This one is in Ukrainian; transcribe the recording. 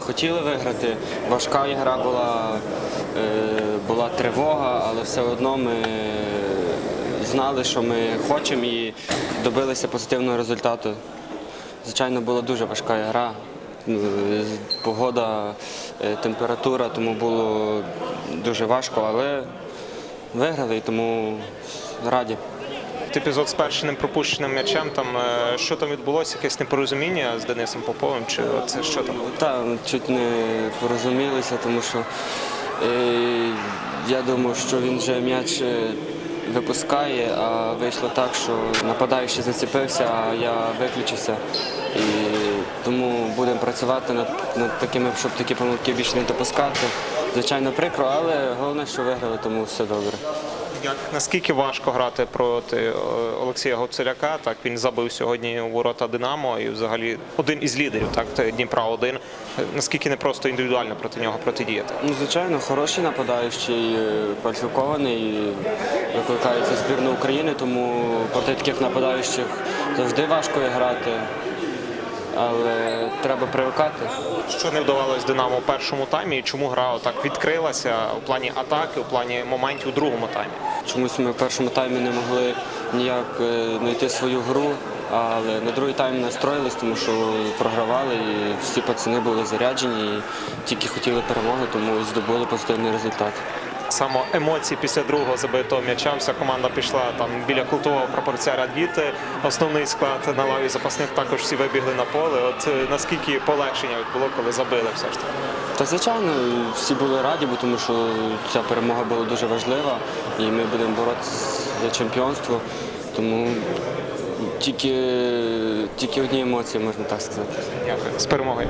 хотіли виграти. Важка гра була, е, була тривога, але все одно ми знали, що ми хочемо і добилися позитивного результату. Звичайно, була дуже важка гра. Ну, Погода, е, температура, тому було дуже важко, але виграли тому раді. Епізод з першим пропущеним м'ячем. Там е, що там відбулося? Якесь непорозуміння з Денисом Поповим? Чи це що там? Та чуть не порозумілися, тому що е, я думав, що він вже м'яч е, випускає, а вийшло так, що нападаючий зацепився, а я виключився. І тому будемо працювати над, над такими, щоб такі помилки більше не допускати. Звичайно, прикро, але головне, що виграли, тому все добре. Як наскільки важко грати проти е, Олексія Гоцеляка? Так він забив сьогодні у ворота Динамо і взагалі один із лідерів, так Дніпра 1 Наскільки не просто індивідуально проти нього протидіяти? Ну, звичайно, хороший нападаючий, е, кваліфікований, викликається збірна України, тому проти таких нападаючих завжди важко грати, але треба привикати. Що не вдавалось Динамо у першому таймі, і чому гра так відкрилася у плані атаки, у плані моментів у другому таймі? Чомусь ми в першому таймі не могли ніяк е, знайти свою гру, але на другий тайм настроїлись, тому що програвали і всі пацани були заряджені і тільки хотіли перемоги, тому здобули позитивний результат. Само емоції після другого забитого м'яча. Вся команда пішла там біля кутового прапорця радіти. Основний склад на лаві запасних також всі вибігли на поле. От е, наскільки полегшення було, коли забили все ж таки. Та звичайно, всі були раді, бо тому що ця перемога була дуже важлива, і ми будемо боротися за чемпіонство. Тому тільки, тільки одні емоції, можна так сказати. Дякую з перемогою.